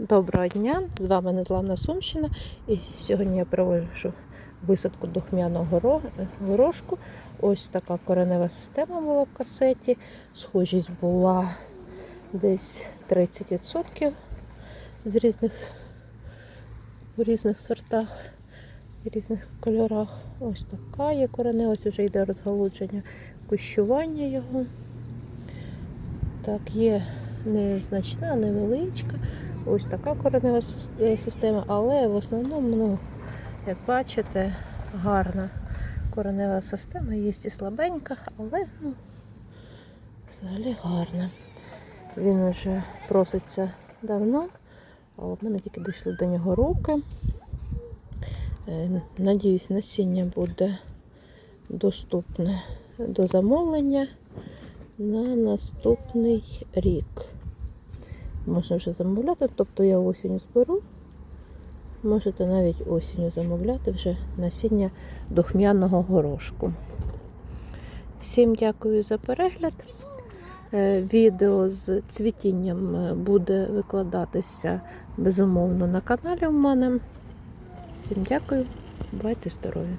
Доброго дня! З вами Незламна Сумщина. І сьогодні я проводжу висадку духмяного горо- горошку. Ось така коренева система була в касеті. Схожість була десь 30% з різних, в різних сортах і різних кольорах. Ось така є коренева, ось вже йде розгалудження, кущування його. Так, є незначна, невеличка. Ось така коренева е, система, але в основному, ну, як бачите, гарна коренева система, є і слабенька, але ну, взагалі гарна. Він вже проситься давно, але в мене тільки дійшли до нього руки. Е, Надіюсь, насіння буде доступне до замовлення на наступний рік. Можна вже замовляти, тобто я осінню зберу. Можете навіть осінню замовляти вже насіння духмяного горошку. Всім дякую за перегляд. Е, Відео з цвітінням е, буде викладатися безумовно на каналі в мене. Всім дякую, бувайте здорові!